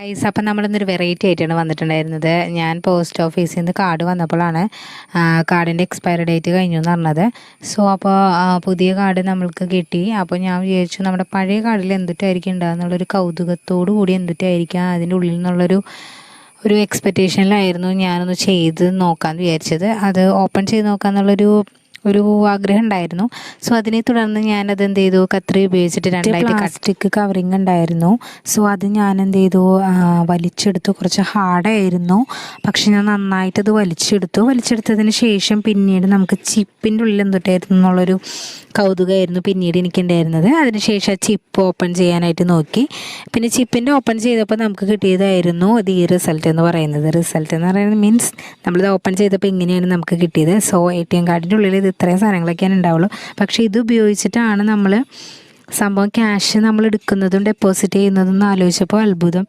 Guys അപ്പം നമ്മളിന്നൊരു variety ആയിട്ടാണ് വന്നിട്ടുണ്ടായിരുന്നത്. ഞാൻ പോസ്റ്റ് ഓഫീസിൽ നിന്ന് കാർഡ് വന്നപ്പോഴാണ് കാർഡിന്റെ എക്സ്പയറി ഡേറ്റ് കഴിഞ്ഞു എന്ന് പറഞ്ഞത്. സോ അപ്പോൾ പുതിയ കാർഡ് നമ്മൾക്ക് കിട്ടി. അപ്പോൾ ഞാൻ വിചാരിച്ചു നമ്മുടെ പഴയ കാർഡിൽ എന്തിട്ടായിരിക്കും ഉണ്ടാകുക എന്നുള്ളൊരു കൗതുകത്തോടു കൂടി എന്തിട്ടായിരിക്കാം? അതിന്റെ ഉള്ളിൽ നിന്നുള്ളൊരു ഒരു എക്സ്പെക്റ്റേഷനിലായിരുന്നു ഞാനൊന്ന് ചെയ്ത് നോക്കാമെന്ന് വിചാരിച്ചത്. അത് ഓപ്പൺ ചെയ്ത് നോക്കാമെന്നുള്ളൊരു ഒരു ആഗ്രഹം ഉണ്ടായിരുന്നു. സോ അതിനെ തുടർന്ന് ഞാൻ അത് എന്ത് ചെയ്തു? കത്രി ഉപയോഗിച്ചിട്ട് രണ്ടായിട്ട് പ്ലാസ്റ്റിക് കവറിങ് ഉണ്ടായിരുന്നു. സോ അത് ഞാൻ എന്ത് ചെയ്തു? വലിച്ചെടുത്തു. കുറച്ച് ഹാർഡായിരുന്നു. പക്ഷെ ഞാൻ നന്നായിട്ട് അത് വലിച്ചെടുത്തു. വലിച്ചെടുത്തതിന് ശേഷം പിന്നീട് നമുക്ക് ചിപ്പിന്റെ ഉള്ളിൽ എന്തൊട്ടായിരുന്നു എന്നുള്ളൊരു കൗതുകമായിരുന്നു പിന്നീട് എനിക്കുണ്ടായിരുന്നത്. അതിനുശേഷം ആ ചിപ്പ് ഓപ്പൺ ചെയ്യാനായിട്ട് നോക്കി. പിന്നെ ചിപ്പിന്റെ ഓപ്പൺ ചെയ്തപ്പോൾ നമുക്ക് കിട്ടിയതായിരുന്നു അത് ഈ റിസൾട്ട് എന്ന് പറയുന്നത്. റിസൾട്ട് എന്ന് പറയുന്നത് മീൻസ് നമ്മളിത് ഓപ്പൺ ചെയ്തപ്പോൾ ഇങ്ങനെയാണ് നമുക്ക് കിട്ടിയത്. സോ എ ടി എം കാർഡിന്റെ ഉള്ളിൽ ഇത് ഇത്രയും സാധനങ്ങളൊക്കെയാണ് ഉണ്ടാവുള്ളൂ. പക്ഷേ ഇത് ഉപയോഗിച്ചിട്ടാണ് നമ്മൾ സംഭവം ക്യാഷ് നമ്മൾ എടുക്കുന്നതും ഡെപ്പോസിറ്റ് ചെയ്യുന്നതും എന്ന് ആലോചിച്ചപ്പോൾ അത്ഭുതം.